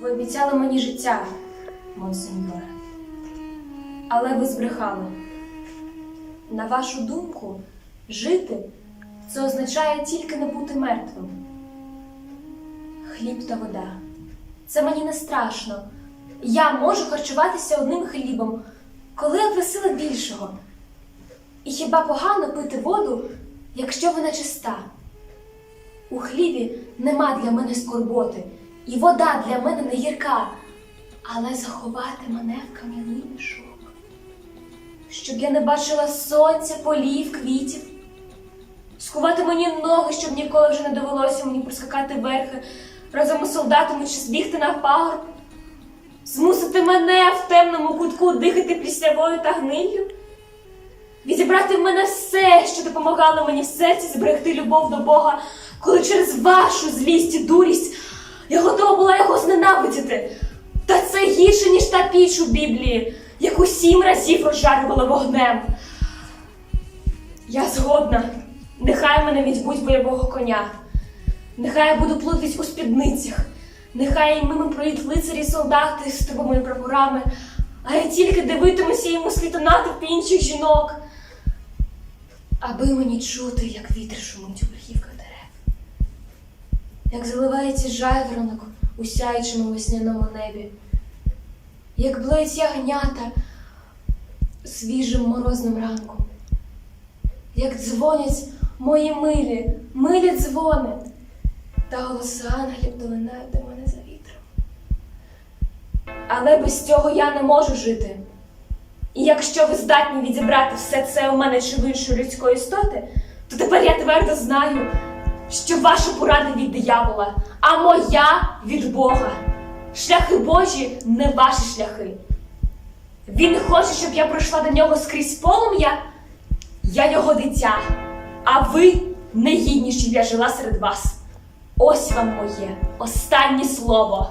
Ви обіцяли мені життя, монсеньоре. Але ви збрехали. На вашу думку, жити це означає тільки не бути мертвим. Хліб та вода. Це мені не страшно. Я можу харчуватися одним хлібом, коли я просила більшого. І хіба погано пити воду, якщо вона чиста? У хлібі нема для мене скорботи, і вода для мене не гірка, але заховати мене в кам'яний мішок, щоб я не бачила сонця, полів, квітів, скувати мені ноги, щоб ніколи вже не довелося мені проскакати верхи разом із солдатами чи збігти на пагорб, змусити мене в темному кутку дихати пліснявою та гниллю, відібрати в мене все, що допомагало мені в серці зберегти любов до Бога, коли через вашу злість і дурість зненавидіти. Та це гірше, ніж та піч у Біблії, яку сім разів розжарювала вогнем. Я згодна, нехай мене відбудь бойового коня. Нехай я буду плутись у спідницях, нехай мимо проїдуть лицарі солдати з трубами прапорами, а я тільки дивитимуся йому слід натовпі інших жінок, аби мені чути, як вітер шумить у верхівках дерев, як заливається жайворонок у сяючому весняному небі, як блеють ягнята свіжим морозним ранком, як дзвонять мої милі, милі дзвони, та голоси ангелів долинають до мене за вітром. Але без цього я не можу жити. І якщо ви здатні відібрати все це у мене чи в іншої людської істоти, то тепер я твердо знаю, що ваша порада від диявола, а моя від Бога. Шляхи Божі не ваші шляхи. Він хоче, щоб я пройшла до нього скрізь полум'я. Я його дитя, а ви не гідні, щоб я жила серед вас. Ось вам моє останнє слово.